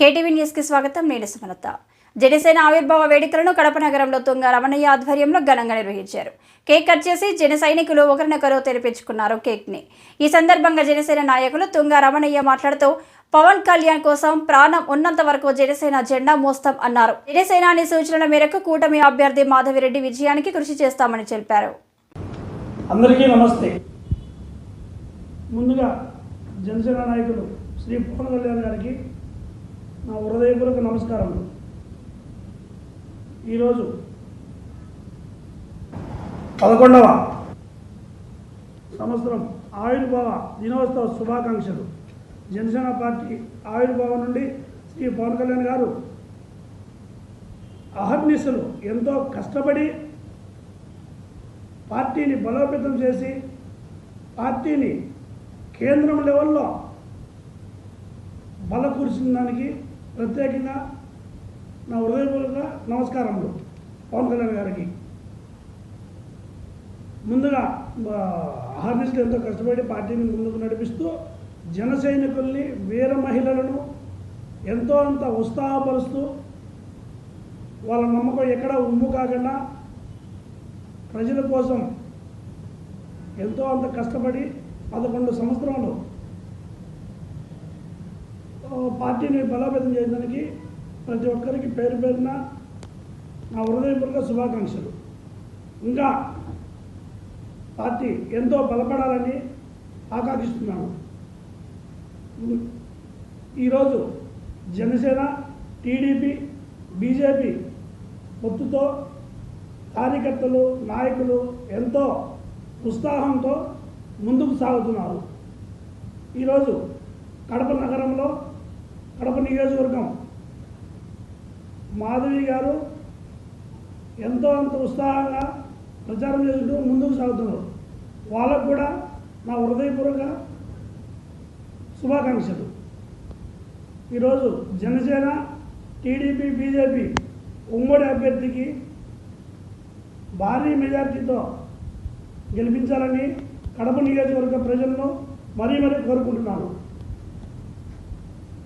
KTV న్యూస్కి స్వాగతం. నేను సుమలత. జనసేన ఆవిర్భావ వేడుకలను కడప నగరంలో తుంగ రమణయ్య ఆధ్వర్యంలో ఘనంగా నిర్వహించారు. కేక్ కట్ చేసి జన సైనికులు ఒకరినొకరు తెరిపించుకున్నారు కేక్ని ఈ సందర్భంగా జనసేన నాయకులు తుంగ రమణయ్య మాట్లాడుతూ పవన్ కళ్యాణ్ కోసం ప్రాణం ఉన్నంత వరకు జనసేన జెండా మోస్తాం అన్నారు. జనసేనాని సూచనల మేరకు కూటమి అభ్యర్థి మాధవిరెడ్డి విజయానికి కృషి చేస్తామని తెలిపారు. అందరికీ నమస్తే. ముందుగా జనసేన నాయకులు శ్రీ పవన్ కళ్యాణ్ గారికి నా హృదయపూర్వక నమస్కారం. ఈరోజు పదకొండవ సంవత్సరం ఆవిర్భావ దినోత్సవ శుభాకాంక్షలు. జనసేన పార్టీ ఆవిర్భావం నుండి శ్రీ పవన్ కళ్యాణ్ గారు అహర్నిశలు ఎంతో కష్టపడి పార్టీని బలోపేతం చేసి పార్టీని కేంద్రం లెవెల్లో బలకూర్చిన దానికి ప్రత్యేకంగా నా హృదయపూర్వక నమస్కారములు పవన్ కళ్యాణ్ గారికి. ముందుగా ఆర్నిస్టులు ఎంతో కష్టపడి పార్టీని ముందుకు నడిపిస్తూ జన సైనికుల్ని వీర మహిళలను ఎంతో అంత ఉత్సాహపరుస్తూ వాళ్ళ నమ్మకం ఎక్కడ ఉమ్ము కాకుండా ప్రజల కోసం ఎంతో అంత కష్టపడి పదకొండు సంవత్సరంలో పార్టీని బలోపేతం చేయడానికి ప్రతి ఒక్కరికి పేరు పేరున నా హృదయపూర్వక శుభాకాంక్షలు. ఇంకా పార్టీ ఎంతో బలపడాలని ఆకాంక్షిస్తున్నాను. ఈరోజు జనసేన టీడీపీ బీజేపీ పొత్తుతో కార్యకర్తలు నాయకులు ఎంతో ఉత్సాహంతో ముందుకు సాగుతున్నారు. ఈరోజు కడప నగరంలో కడప నియోజకవర్గం. మాధవి గారు ఎంతో అంత ఉత్సాహంగా ప్రచారం చేసుకుంటూ ముందుకు సాగుతున్నారు. వాళ్ళకు కూడా నా హృదయపూర్వక శుభాకాంక్షలు. ఈరోజు జనసేన టీడీపీ బీజేపీ ఉమ్మడి అభ్యర్థికి భారీ మెజార్టీతో గెలిపించాలని కడప నియోజకవర్గ ప్రజలను మరీ మరీ కోరుకుంటున్నాను.